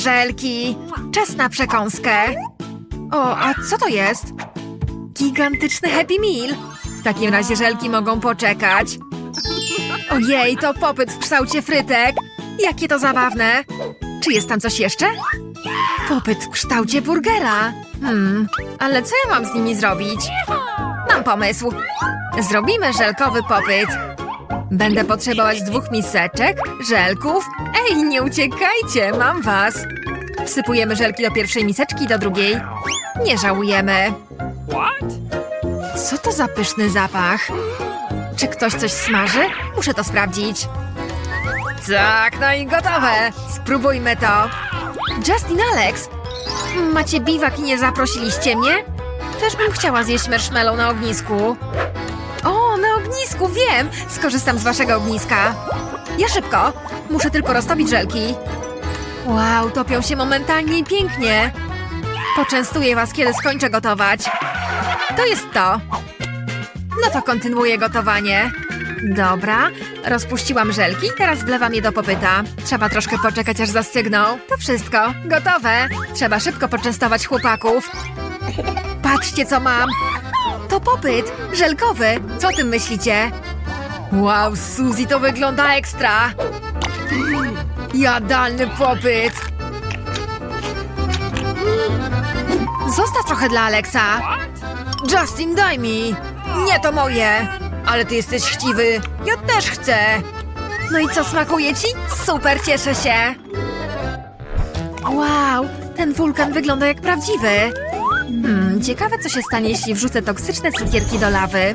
żelki. Czas na przekąskę. O, a co to jest? Gigantyczny Happy Meal. W takim razie żelki mogą poczekać. Ojej, to popyt w kształcie frytek. Jakie to zabawne. Czy jest tam coś jeszcze? Popyt w kształcie burgera. Hmm, ale co ja mam z nimi zrobić? Mam pomysł. Zrobimy żelkowy popyt. Będę potrzebować dwóch miseczek, żelków. Ej, nie uciekajcie, mam was. Wsypujemy żelki do pierwszej miseczki, do drugiej. Nie żałujemy. Co to za pyszny zapach? Czy ktoś coś smaży? Muszę to sprawdzić. Tak, no i gotowe. Spróbujmy to. Justin Alex, macie biwak i nie zaprosiliście mnie? Też bym chciała zjeść marshmallow na ognisku. Wiem! Skorzystam z waszego ogniska. Ja szybko. Muszę tylko roztopić żelki. Wow, topią się momentalnie i pięknie. Poczęstuję was, kiedy skończę gotować. To jest to. No to kontynuuję gotowanie. Dobra, rozpuściłam żelki, teraz wlewam je do popyta. Trzeba troszkę poczekać, aż zastygną. To wszystko, gotowe. Trzeba szybko poczęstować chłopaków. Patrzcie, co mam. To popyt, żelkowy. Co o tym myślicie? Wow, Suzy, to wygląda ekstra. Jadalny popyt. Zostaw trochę dla Alexa. Justin, daj mi. Nie, to moje. Ale ty jesteś chciwy. Ja też chcę. No i co, smakuje ci? Super, cieszę się. Wow, ten wulkan wygląda jak prawdziwy. Hmm, ciekawe co się stanie, jeśli wrzucę toksyczne cukierki do lawy.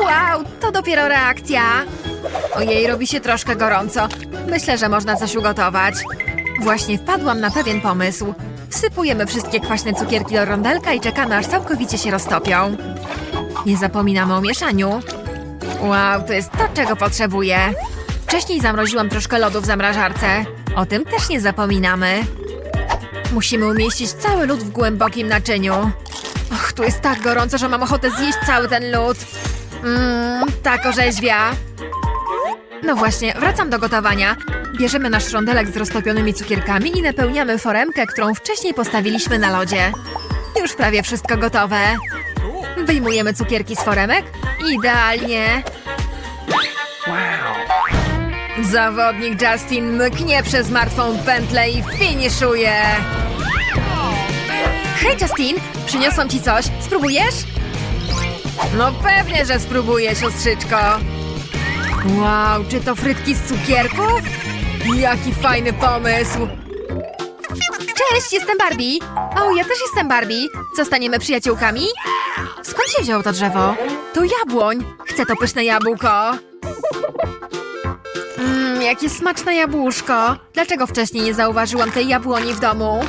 Wow, to dopiero reakcja. Ojej, robi się troszkę gorąco. Myślę, że można coś ugotować. Właśnie wpadłam na pewien pomysł. Wsypujemy wszystkie kwaśne cukierki do rondelka i czekamy, aż całkowicie się roztopią. Nie zapominamy o mieszaniu. Wow, to jest to, czego potrzebuję. Wcześniej zamroziłam troszkę lodu w zamrażarce. O tym też nie zapominamy. Musimy umieścić cały lód w głębokim naczyniu. Och, tu jest tak gorąco, że mam ochotę zjeść cały ten lód. Mmm, tak orzeźwia. No właśnie, wracam do gotowania. Bierzemy nasz rondelek z roztopionymi cukierkami i napełniamy foremkę, którą wcześniej postawiliśmy na lodzie. Już prawie wszystko gotowe. Wyjmujemy cukierki z foremek. Idealnie. Zawodnik Justin mknie przez martwą pętlę i finiszuje. Hej Justin, przyniosłam ci coś. Spróbujesz? No pewnie, że spróbuję, siostrzyczko. Wow, czy to frytki z cukierków? Jaki fajny pomysł. Cześć, jestem Barbie. O, ja też jestem Barbie. Zostaniemy przyjaciółkami? Skąd się wzięło to drzewo? To jabłoń. Chcę to pyszne jabłko. Mmm, jakie smaczne jabłuszko. Dlaczego wcześniej nie zauważyłam tej jabłoni w domu?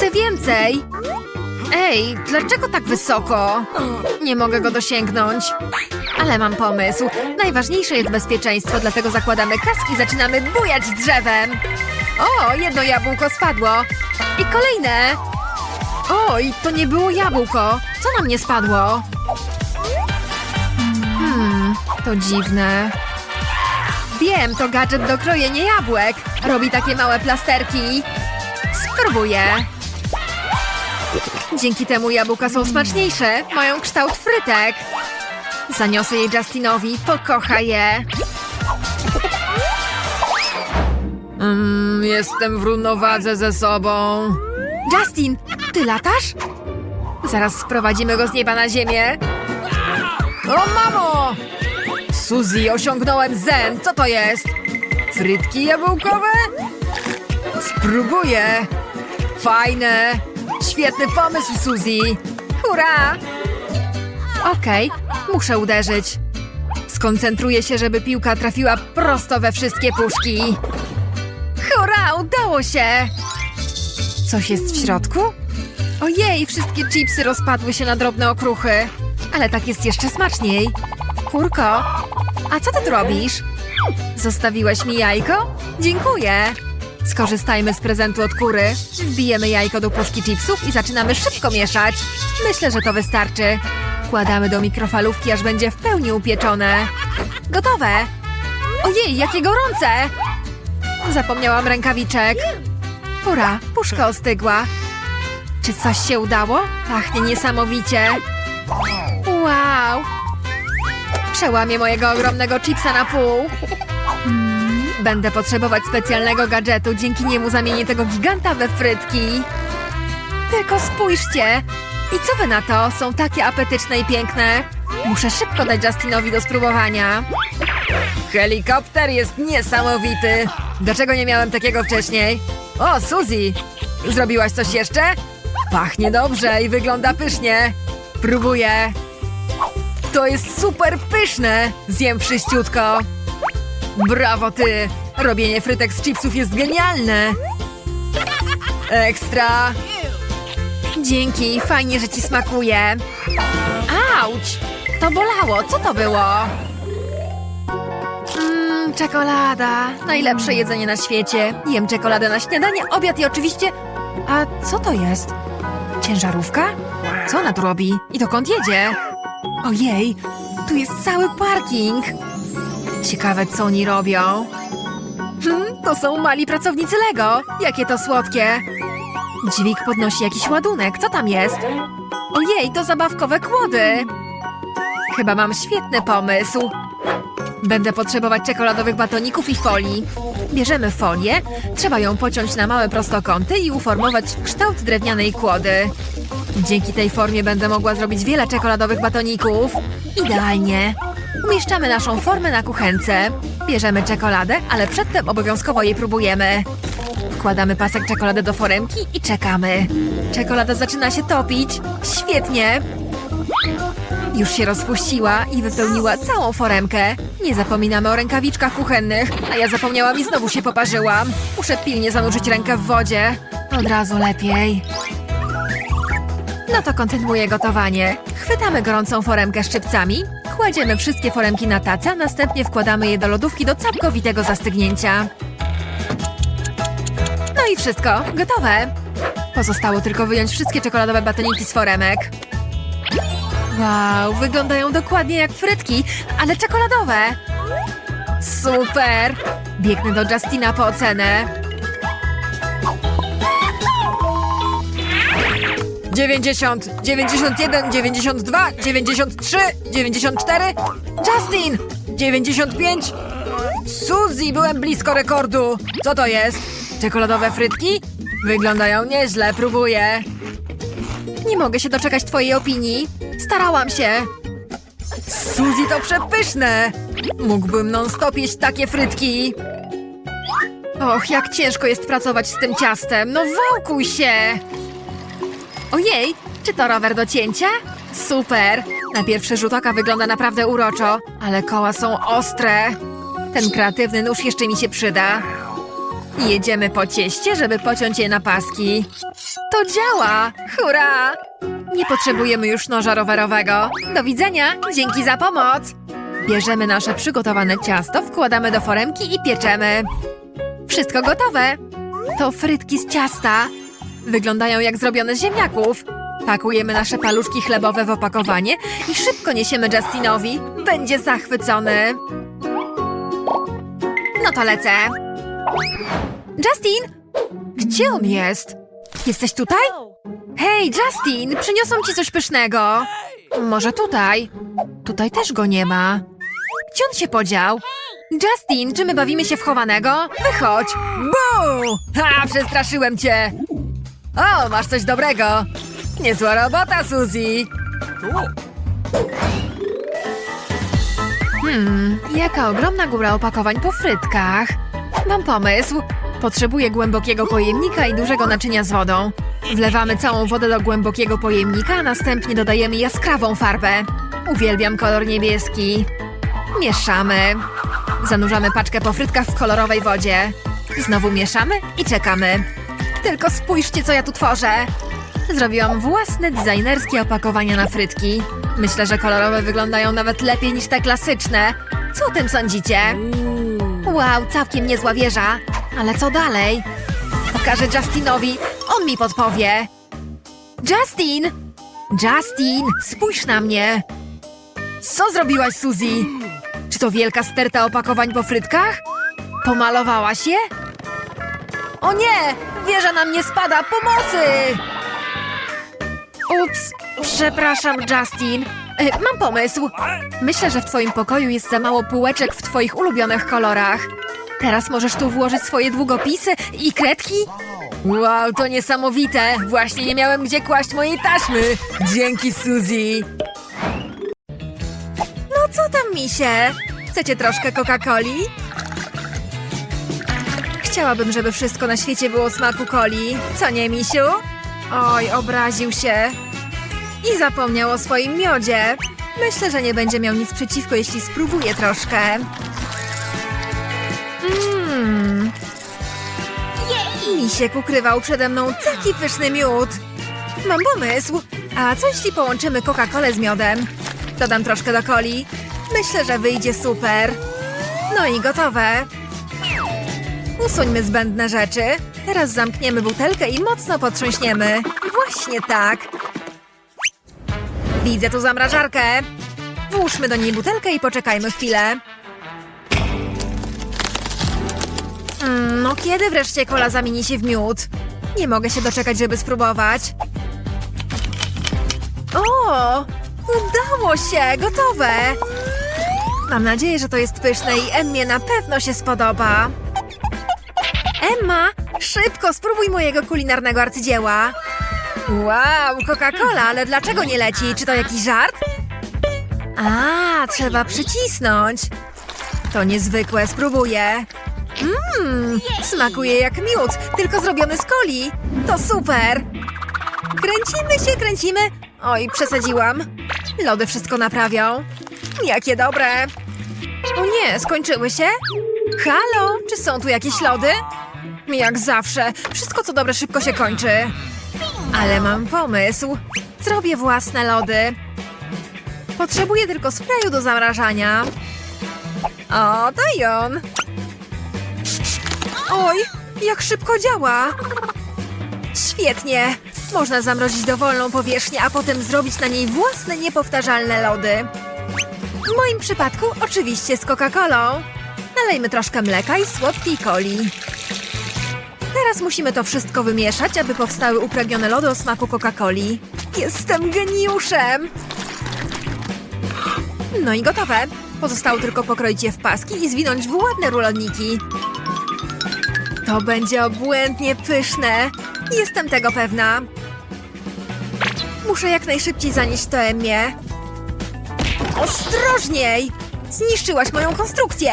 Chcę więcej. Ej, dlaczego tak wysoko? Nie mogę go dosięgnąć. Ale mam pomysł. Najważniejsze jest bezpieczeństwo, dlatego zakładamy kask i zaczynamy bujać drzewem. O, jedno jabłko spadło. I kolejne. Oj, to nie było jabłko. Co na mnie spadło? Hmm, to dziwne. Wiem, to gadżet do krojenia jabłek. Robi takie małe plasterki. Spróbuję. Dzięki temu jabłka są smaczniejsze. Mają kształt frytek. Zaniosę je Justinowi. Pokocha je. Mm, jestem w równowadze ze sobą. Justin, ty latasz? Zaraz sprowadzimy go z nieba na ziemię. O, mamo! Suzy, osiągnąłem zen. Co to jest? Frytki jabłkowe? Spróbuję. Fajne. Świetny pomysł, Suzy. Hurra! Okej, muszę uderzyć. Skoncentruję się, żeby piłka trafiła prosto we wszystkie puszki. Hurra, udało się! Coś jest w środku? Ojej, wszystkie chipsy rozpadły się na drobne okruchy. Ale tak jest jeszcze smaczniej. Kurko, a co ty tu robisz? Zostawiłaś mi jajko? Dziękuję. Skorzystajmy z prezentu od kury. Wbijemy jajko do puszki chipsów i zaczynamy szybko mieszać. Myślę, że to wystarczy. Wkładamy do mikrofalówki, aż będzie w pełni upieczone. Gotowe! Ojej, jakie gorące! Zapomniałam rękawiczek. Ura, puszka ostygła. Czy coś się udało? Pachnie niesamowicie. Wow! Przełamię mojego ogromnego chipsa na pół. Będę potrzebować specjalnego gadżetu. Dzięki niemu zamienię tego giganta we frytki. Tylko spójrzcie! I co wy na to? Są takie apetyczne i piękne. Muszę szybko dać Justinowi do spróbowania. Helikopter jest niesamowity. Dlaczego nie miałem takiego wcześniej? O, Suzy! Zrobiłaś coś jeszcze? Pachnie dobrze i wygląda pysznie. Próbuję. To jest super pyszne. Zjem wszyściutko. Brawo ty! Robienie frytek z chipsów jest genialne. Ekstra. Dzięki, fajnie, że ci smakuje. Auć! To bolało, co to było? Mmm, czekolada. Najlepsze jedzenie na świecie. Jem czekoladę na śniadanie, obiad i oczywiście... A co to jest? Ciężarówka? Co ona tu robi? I dokąd jedzie? Ojej, tu jest cały parking. Ciekawe, co oni robią. Hmm, to są mali pracownicy Lego. Jakie to słodkie. Dźwig podnosi jakiś ładunek. Co tam jest? Ojej, to zabawkowe kłody. Chyba mam świetny pomysł. Będę potrzebować czekoladowych batoników i folii. Bierzemy folię, trzeba ją pociąć na małe prostokąty i uformować w kształt drewnianej kłody. Dzięki tej formie będę mogła zrobić wiele czekoladowych batoników. Idealnie. Umieszczamy naszą formę na kuchence. Bierzemy czekoladę, ale przedtem obowiązkowo jej próbujemy. Wkładamy pasek czekolady do foremki i czekamy. Czekolada zaczyna się topić. Świetnie! Już się rozpuściła i wypełniła całą foremkę. Nie zapominamy o rękawiczkach kuchennych, a ja zapomniałam i znowu się poparzyłam. Muszę pilnie zanurzyć rękę w wodzie. Od razu lepiej. No to kontynuuję gotowanie. Chwytamy gorącą foremkę szczypcami, kładziemy wszystkie foremki na tacę, a następnie wkładamy je do lodówki do całkowitego zastygnięcia. No i wszystko, gotowe. Pozostało tylko wyjąć wszystkie czekoladowe batoniki z foremek. Wow, wyglądają dokładnie jak frytki, ale czekoladowe. Super! Biegnę do Justina po ocenę. 90, 91, 92, 93, 94. Justin! 95. Suzy, byłem blisko rekordu. Co to jest? Czekoladowe frytki? Wyglądają nieźle, próbuję. Nie mogę się doczekać twojej opinii. Starałam się. Suzy, to przepyszne. Mógłbym non-stop jeść takie frytki. Och, jak ciężko jest pracować z tym ciastem. No wałkuj się. Ojej, czy to rower do cięcia? Super! Na pierwszy rzut oka wygląda naprawdę uroczo, ale koła są ostre. Ten kreatywny nóż jeszcze mi się przyda. Jedziemy po cieście, żeby pociąć je na paski. To działa! Hurra! Nie potrzebujemy już noża rowerowego. Do widzenia! Dzięki za pomoc! Bierzemy nasze przygotowane ciasto, wkładamy do foremki i pieczemy. Wszystko gotowe! To frytki z ciasta. Wyglądają jak zrobione z ziemniaków. Pakujemy nasze paluszki chlebowe w opakowanie i szybko niesiemy Justinowi. Będzie zachwycony. No to lecę. Justin! Gdzie on jest? Jesteś tutaj? Hej, Justin! Przyniosłam ci coś pysznego. Może tutaj? Tutaj też go nie ma. Gdzie on się podział? Justin, czy my bawimy się w chowanego? Wychodź! Bu! Ha, przestraszyłem cię! O, masz coś dobrego! Niezła robota, Suzy! Hmm, jaka ogromna góra opakowań po frytkach. Mam pomysł. Potrzebuję głębokiego pojemnika i dużego naczynia z wodą. Wlewamy całą wodę do głębokiego pojemnika, a następnie dodajemy jaskrawą farbę. Uwielbiam kolor niebieski. Mieszamy. Zanurzamy paczkę po frytkach w kolorowej wodzie. Znowu mieszamy i czekamy. Tylko spójrzcie, co ja tu tworzę. Zrobiłam własne designerskie opakowania na frytki. Myślę, że kolorowe wyglądają nawet lepiej niż te klasyczne. Co o tym sądzicie? Wow, całkiem niezła wieża. Ale co dalej? Pokażę Justinowi. On mi podpowie. Justin! Justin, spójrz na mnie. Co zrobiłaś, Suzy? Czy to wielka sterta opakowań po frytkach? Pomalowała się? O nie! Wieża na mnie spada! Pomocy! Ups, przepraszam, Justin. E, Mam pomysł. Myślę, że w twoim pokoju jest za mało półeczek w twoich ulubionych kolorach. Teraz możesz tu włożyć swoje długopisy i kredki? Wow, to niesamowite! Właśnie nie miałem gdzie kłaść mojej taśmy! Dzięki, Suzy! No co tam, misie? Chcecie troszkę Coca-Coli? Chciałabym, żeby wszystko na świecie było smaku coli. Co nie, misiu? Oj, obraził się. I zapomniał o swoim miodzie. Myślę, że nie będzie miał nic przeciwko, jeśli spróbuje troszkę. Mmm. Misiek ukrywał przede mną taki pyszny miód. Mam pomysł. A co jeśli połączymy Coca-Colę z miodem? Dodam troszkę do coli. Myślę, że wyjdzie super. No i gotowe. Usuńmy zbędne rzeczy. Teraz zamkniemy butelkę i mocno potrząśniemy. Właśnie tak. Widzę tu zamrażarkę. Włóżmy do niej butelkę i poczekajmy chwilę. Mm, no kiedy wreszcie kola zamieni się w miód? Nie mogę się doczekać, żeby spróbować. O! Udało się! Gotowe! Mam nadzieję, że to jest pyszne i Emmie na pewno się spodoba. Emma, szybko spróbuj mojego kulinarnego arcydzieła. Wow, Coca-Cola, ale dlaczego nie leci? Czy to jakiś żart? A, trzeba przycisnąć. To niezwykłe, spróbuję. Mmm, smakuje jak miód, tylko zrobiony z coli. To super. Kręcimy się, kręcimy. Oj, przesadziłam. Lody wszystko naprawią. Jakie dobre. O nie, skończyły się? Halo, czy są tu jakieś lody? Jak zawsze, wszystko co dobre szybko się kończy. Ale mam pomysł. Zrobię własne lody. Potrzebuję tylko sprayu do zamrażania. O, to i on. Oj, jak szybko działa. Świetnie. Można zamrozić dowolną powierzchnię, a potem zrobić na niej własne niepowtarzalne lody. W moim przypadku oczywiście z Coca-Colą. Nalejmy troszkę mleka i słodkiej coli. Teraz musimy to wszystko wymieszać, aby powstały upragnione lody o smaku Coca-Coli. Jestem geniuszem! No i gotowe. Pozostało tylko pokroić je w paski i zwinąć w ładne ruloniki. To będzie obłędnie pyszne. Jestem tego pewna. Muszę jak najszybciej zanieść to Emmie. Ostrożniej! Zniszczyłaś moją konstrukcję!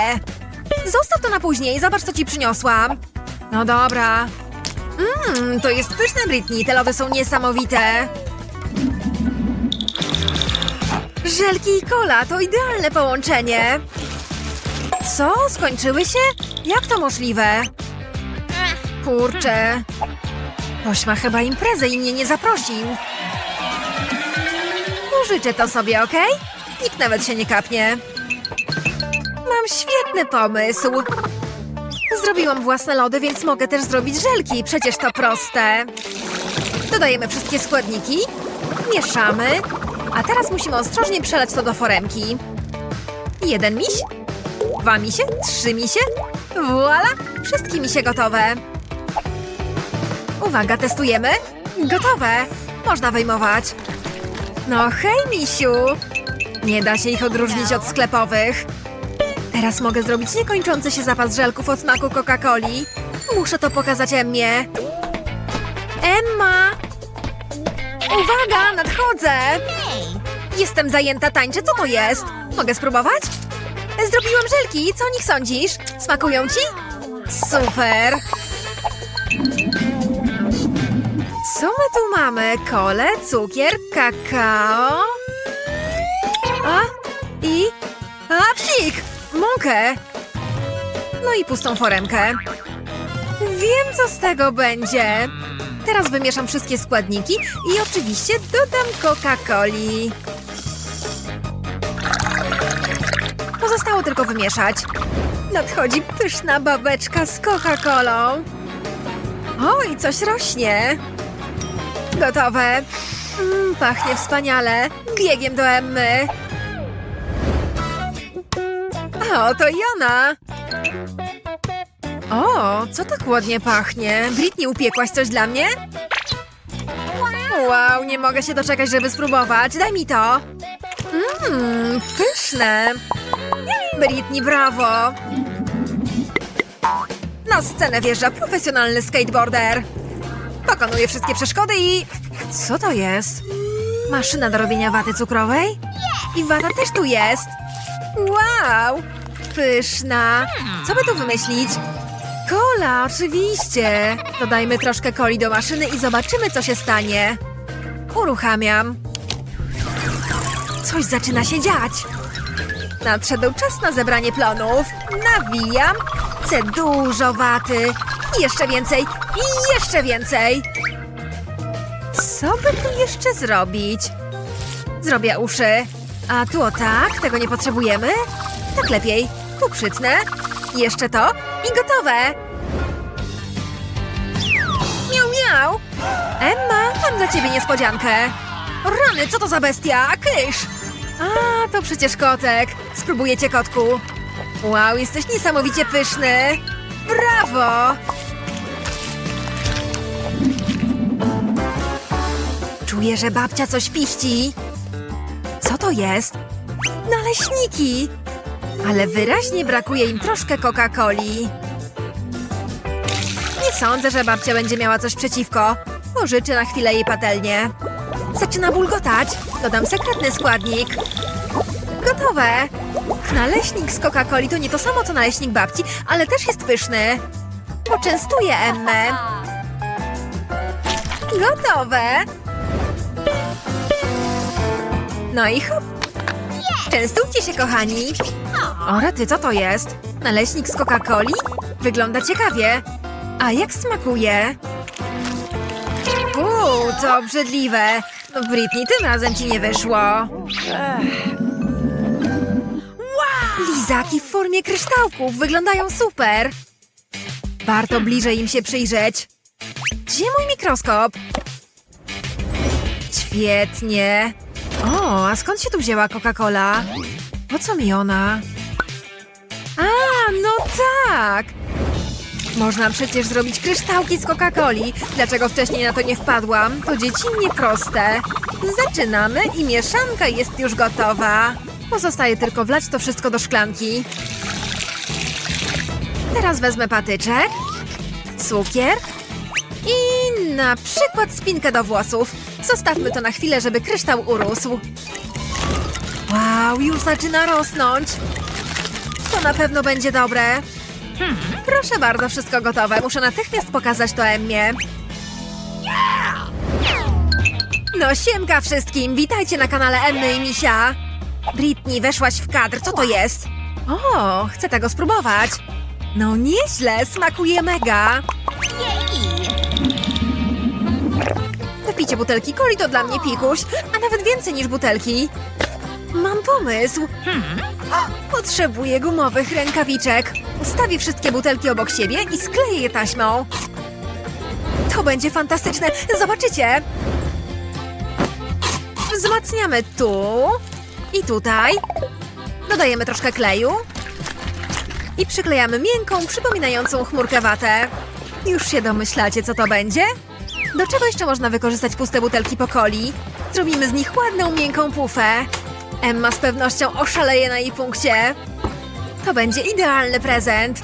Zostaw to na później, zobacz co ci przyniosłam. No dobra. Mmm, to jest pyszne, Britney. Te lody są niesamowite. Żelki i kola to idealne połączenie. Co? Skończyły się? Jak to możliwe? Kurczę. Ktoś ma chyba imprezę i mnie nie zaprosił. Użyczę to sobie, okej? Nikt nawet się nie kapnie. Mam świetny pomysł. Zrobiłam własne lody, więc mogę też zrobić żelki. Przecież to proste. Dodajemy wszystkie składniki. Mieszamy. A teraz musimy ostrożnie przelać to do foremki. Jeden miś. Dwa misie. Trzy misie. Voila! Wszystkie misie gotowe. Uwaga, testujemy. Gotowe. Można wyjmować. No hej, misiu. Nie da się ich odróżnić od sklepowych. Teraz mogę zrobić niekończący się zapas żelków o smaku Coca-Coli. Muszę to pokazać Emmie. Emma! Uwaga, nadchodzę! Jestem zajęta, tańczę. Co to jest? Mogę spróbować? Zrobiłam żelki. Co o nich sądzisz? Smakują ci? Super! Co my tu mamy? Kole, cukier, kakao... A? I? A, psik! Mąkę! No i pustą foremkę. Wiem, co z tego będzie. Teraz wymieszam wszystkie składniki i oczywiście dodam Coca-Coli. Pozostało tylko wymieszać. Nadchodzi pyszna babeczka z Coca-Colą. Oj, coś rośnie. Gotowe. Mm, pachnie wspaniale. Biegiem do Emmy. O, to i ona. O, co tak ładnie pachnie? Britney, upiekłaś coś dla mnie? Wow, nie mogę się doczekać, żeby spróbować. Daj mi to. Mmm, pyszne. Britney, brawo. Na scenę wjeżdża profesjonalny skateboarder. Pokonuje wszystkie przeszkody i... Co to jest? Maszyna do robienia waty cukrowej? I wata też tu jest. Wow! Pyszna. Co by tu wymyślić? Kola, oczywiście. Dodajmy troszkę coli do maszyny i zobaczymy, co się stanie. Uruchamiam. Coś zaczyna się dziać. Nadszedł czas na zebranie plonów. Nawijam. Chcę dużo waty. Jeszcze więcej. I jeszcze więcej. Co by tu jeszcze zrobić? Zrobię uszy. A tu o tak, tego nie potrzebujemy. Tak lepiej. Tu. Jeszcze to i gotowe. Miau, miau. Emma, mam dla ciebie niespodziankę. Rany, co to za bestia? Kysz! A, to przecież kotek. Spróbujecie kotku. Wow, jesteś niesamowicie pyszny. Brawo! Czuję, że babcia coś piści. Co to jest? Naleśniki! Ale wyraźnie brakuje im troszkę Coca-Coli. Nie sądzę, że babcia będzie miała coś przeciwko. Pożyczę na chwilę jej patelnię. Zaczyna bulgotać. Dodam sekretny składnik. Gotowe. Naleśnik z Coca-Coli to nie to samo co naleśnik babci, ale też jest pyszny. Poczęstuję Emmę. Gotowe. No i hop. Częstujcie się, kochani. O, rety, co to jest? Naleśnik z Coca-Coli? Wygląda ciekawie. A jak smakuje? Uuu, to obrzydliwe. No, Britney, tym razem ci nie wyszło. Lizaki w formie kryształków wyglądają super. Warto bliżej im się przyjrzeć. Gdzie mój mikroskop? Świetnie. O, a skąd się tu wzięła Coca-Cola? Po co mi ona? A, no tak! Można przecież zrobić kryształki z Coca-Coli. Dlaczego wcześniej na to nie wpadłam? To dziecinnie proste. Zaczynamy i mieszanka jest już gotowa. Pozostaje tylko wlać to wszystko do szklanki. Teraz wezmę patyczek, cukier i na przykład spinkę do włosów. Zostawmy to na chwilę, żeby kryształ urósł. Wow, już zaczyna rosnąć. To na pewno będzie dobre. Proszę bardzo, wszystko gotowe. Muszę natychmiast pokazać to Emmie. No siemka wszystkim, witajcie na kanale Emmy i Misia. Britney, weszłaś w kadr, co to jest? O, chcę tego spróbować. No nieźle, smakuje mega. Wypicie butelki coli to dla mnie pikuś, a nawet więcej niż butelki. Mam pomysł. Potrzebuję gumowych rękawiczek. Ustawię wszystkie butelki obok siebie i skleję je taśmą. To będzie fantastyczne. Zobaczycie. Wzmacniamy tu i tutaj. Dodajemy troszkę kleju. I przyklejamy miękką, przypominającą chmurkę watę. Już się domyślacie, co to będzie? Do czego jeszcze można wykorzystać puste butelki po coli? Zrobimy z nich ładną, miękką pufę. Emma z pewnością oszaleje na jej punkcie. To będzie idealny prezent.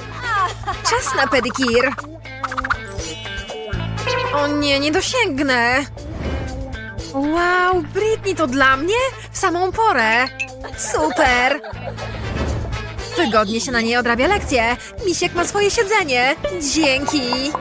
Czas na pedikir. O nie, nie dosięgnę. Wow, Britney to dla mnie? W samą porę. Super. Wygodnie się na niej odrabia lekcje. Misiek ma swoje siedzenie. Dzięki.